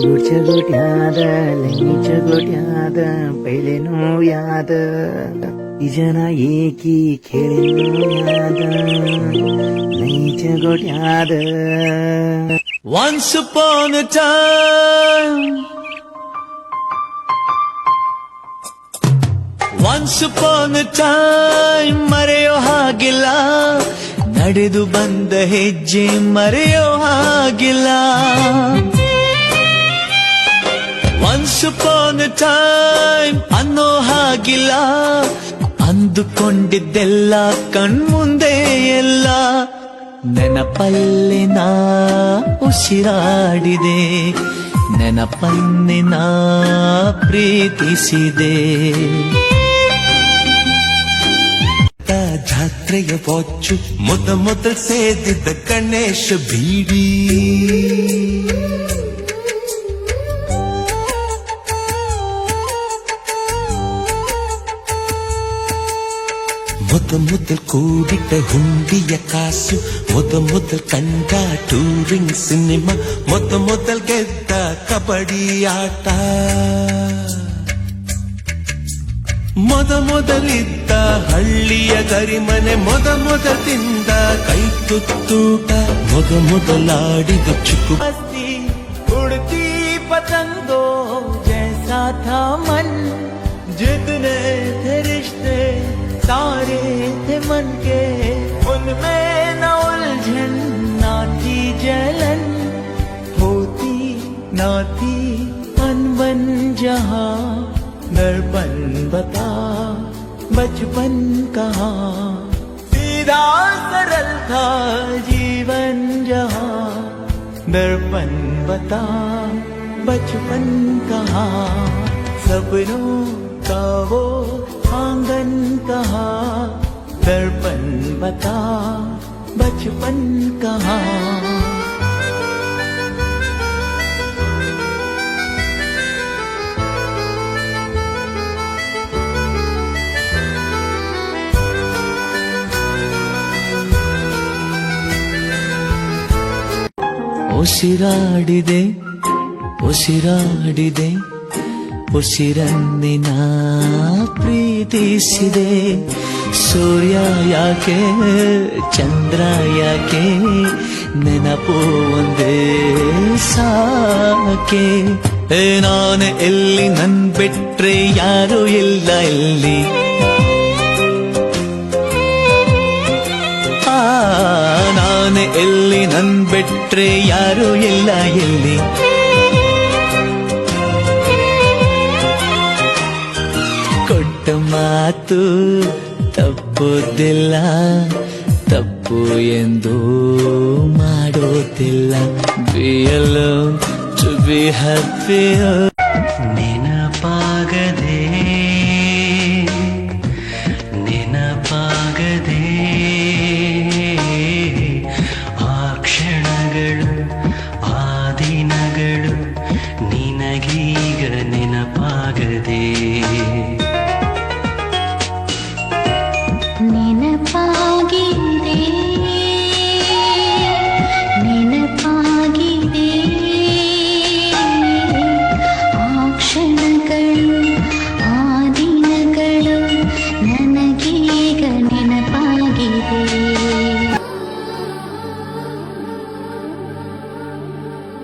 ಗುಡ್ಚಗೋಟ್ಯಾದ ಲಂಗಿಚಗೋಟ್ಯಾದ ಪೈಲೆ ನೋವ್ಯಾದ ಇಜನ ಏಕಿ ಕೇಳಿ ನೋವ್ಯಾದ ನೈಚಗೋಟ್ಯಾದ Once upon a time, Once upon time time, ಮರೆಯೋ ಹಾಗಿಲ್ಲ. ನಡೆದು ಬಂದ ಹೆಜ್ಜೆ ಮರೆಯೋ ಹಾಗಿಲ್ಲ. Once upon a time, ಅನ್ನೋ ಹಾಗಿಲ್ಲ. ಅಂದುಕೊಂಡಿದ್ದೆಲ್ಲ, ಕಣ್ಮುಂದೆ ಎಲ್ಲ. ನೆನಪಲ್ಲಿ ನಾ ಉಸಿರಾಡಿದೆ. ನೆನಪನ್ನೆ ನಾ ಪ್ರೀತಿಸಿದೆ. ಜಾತ್ರೆಯ ವಾಚು ಮೊದ ಮೊದಲು ಸೇದಿದ್ದ ಗಣೇಶ ಬೀಡಿ. മുത മുതൽ കൂടിട്ട ഹുണ്ടിയ കാശു മുത മുതൽ കണ്ട ടൂറിംഗ് സിനിമ മുത മുതൽ ഗെദ്ദ കബഡിയാട്ട ಮೊದ ಮೊದಲಿದ್ದ ಹಳ್ಳಿಯ ಗರಿಮನೆ ಮೊದ ಮೊದಲಿಂದ ಕೈ ತುತ್ತೂಟ ಮೊದ ಮೊದಲಾಡಿದ ಚಿಕ್ಕು ಉಡ್ತಿ ಪತಂಗೋ ಜೈಸಾ ಥಾ ಮನ್ ಜಿದ್ನ सारे थे मन के। उनमें न उलझन, ना थी जलन। होती, ना थी अनबन जहाँ। दर्पण बता, बचपन कहाँ। सीधा सरल था जीवन जहाँ। दर्पण बता, बचपन कहाँ। सपनों का वो आँगन कहा दर्पण बता बचपन कहा। ओ सिराड़ी दे दे। ಉಸಿರನ್ನಿನ ಪ್ರೀತಿಸಿದೆ. ಸೂರ್ಯ ಯಾಕೆ ಚಂದ್ರ ಯಾಕೆ ನೆನಪು ಒಂದೇ ಸಾಕೆ. ನಾನು ಎಲ್ಲಿ ನನ್ ಬಿಟ್ರೆ ಯಾರು ಇಲ್ಲ ಇಲ್ಲಿ ಆ, ನಾನು ಎಲ್ಲಿ ನನ್ ಬಿಟ್ರೆ ಯಾರು ಇಲ್ಲ ಎಲ್ಲಿ. ಮಾತು ತಪ್ಪುದಿಲ್ಲ ತಪ್ಪು ಎಂದು ಮಾಡೋದಿಲ್ಲ. ಬಿಯಲು ಟು ಬಿ ಹ್ಯಾಪಿ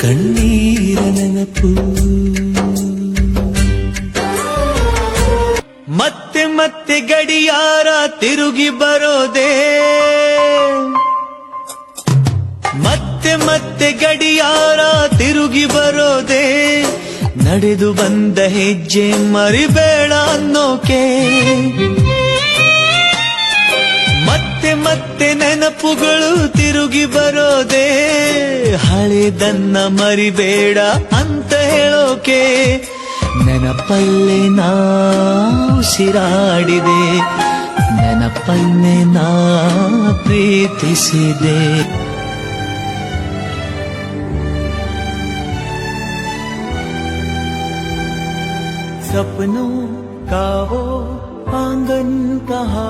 ಕಣ್ಣೀರ ನೆನಪು. ಮತ್ತೆ ಮತ್ತೆ ಗಡಿಯಾರ ತಿರುಗಿ ಬರೋದೇ. ಮತ್ತೆ ಮತ್ತೆ ಗಡಿಯಾರ ತಿರುಗಿ ಬರೋದೇ. ನಡೆದು ಬಂದ ಹೆಜ್ಜೆ ಮರಿಬೇಡ ಅನ್ನೋಕೆ. ನೆನಪುಗಳು ತಿರುಗಿ ಬರೋದೇ ಹಳೆದನ್ನ ಮರಿಬೇಡ ಅಂತ ಹೇಳೋಕೆ ನೆನಪಲ್ಲೇ ನಾ ಉಸಿರಾಡಿದೆ ನೆನಪನ್ನೇ ನಾ ಪ್ರೀತಿಸಿದೆ सपनों का वो आंगन कहा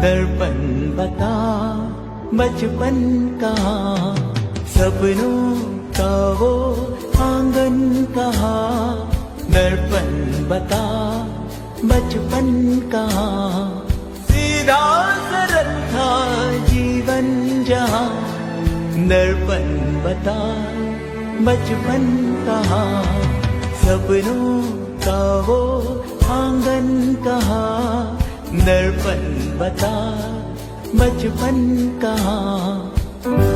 दर्पण बता बचपन कहा सपनों का वो आंगन कहा दर्पण बता बचपन कहा सीधा सरल था जीवन जहाँ दर्पण बता बचपन कहा सपनों का वो आंगन कहा दर्पण बता बचपन कहा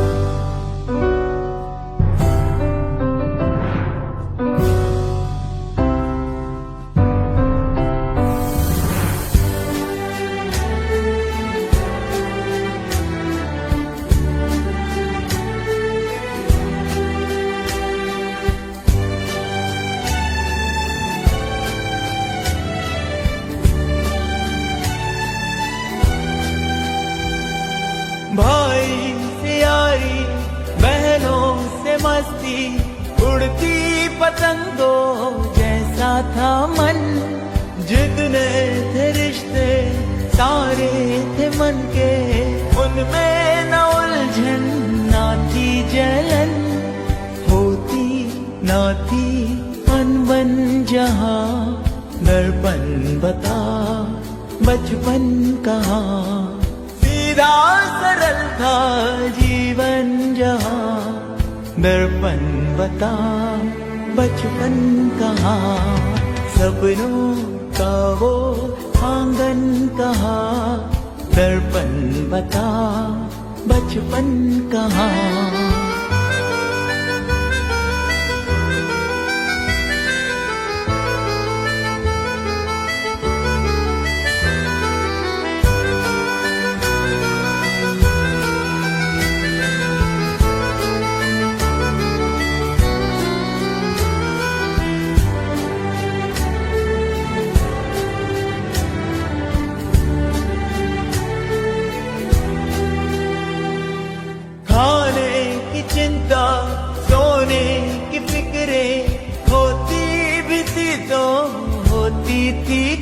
उड़ती पतंगों जैसा था मन। जितने थे रिश्ते, सारे थे मन के। उनमें न उलझन, ना थी जलन। होती, ना थी अनबन, जहाँ दर्पण बता बचपन कहा। सीधा सरल था जीवन जहाँ दर्पण बता बचपन कहाँ सपनों का वो आंगन कहाँ दर्पण बता बचपन कहाँ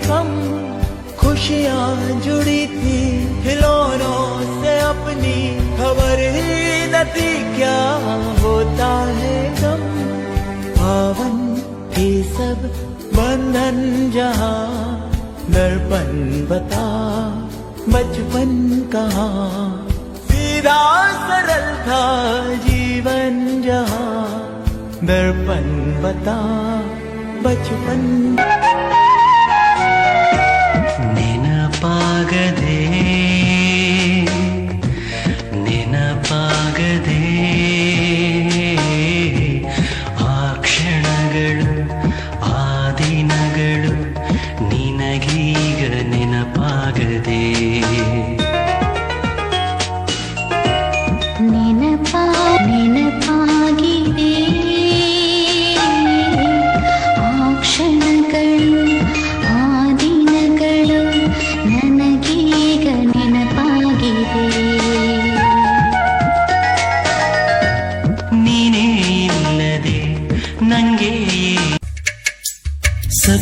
कम खुशियाँ जुड़ी थी खिलौनों से अपनी खबर ही थी क्या होता है गम? पावन थी सब बंधन जहाँ दर्पण बता, बचपन कहा? सीधा सरल था जीवन जहाँ दर्पण बता, बचपन